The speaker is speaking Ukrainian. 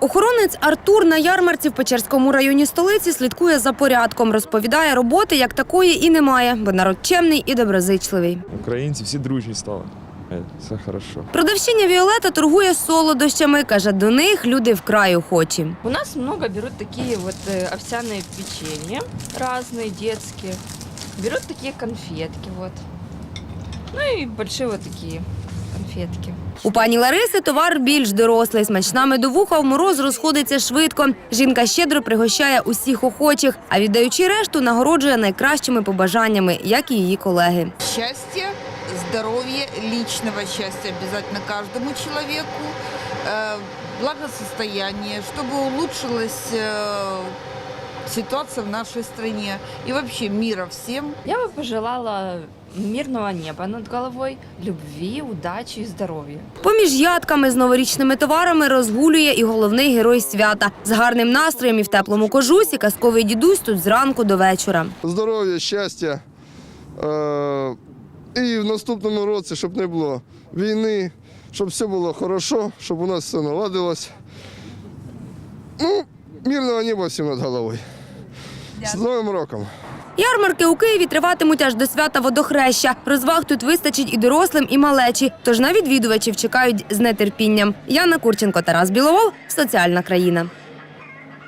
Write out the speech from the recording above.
Охоронець Артур на ярмарці в Печерському районі столиці слідкує за порядком. Розповідає, роботи як такої і немає, бо народ чемний і доброзичливий. Українці всі дружні стали. Е, Все хорошо. Продавщиня Віолета торгує солодощами. каже, до них люди вкрай охочі. У нас много берут такие вот э, овсяные печенья, разные детские. Берут такие конфетки вот. Ну и большие вот такие конфетки. У пані Лариси товар більш дорослий. Смачна медовуха в мороз розходиться швидко. Жінка щедро пригощає усіх охочих, а віддаючи решту, нагороджує найкращими побажаннями, як і її колеги. Счастья, здоровья, личного счастья обязательно каждому человеку, э, благосостояние, чтобы улучшилась э, ситуация в нашей стране и вообще мира всем. Я бы пожелала мирного неба над головой, любви, удачи и здоровья. Поміж ядками з новорічними товарами розгулює і головний герой свята. З гарним настроєм і в теплому кожусі казковий дідусь тут зранку до вечора. здоров'я, щастя. Е- і в наступному році, щоб не було війни, щоб все було хорошо, щоб у нас все наладилось. Ну, мирного неба всім над головою. З Новим роком! Ярмарки у Києві триватимуть аж до свята водохреща. Розваг тут вистачить і дорослим, і малечі. Тож на відвідувачів чекають з нетерпінням. Яна Курченко, Тарас Біловол, соціальна країна.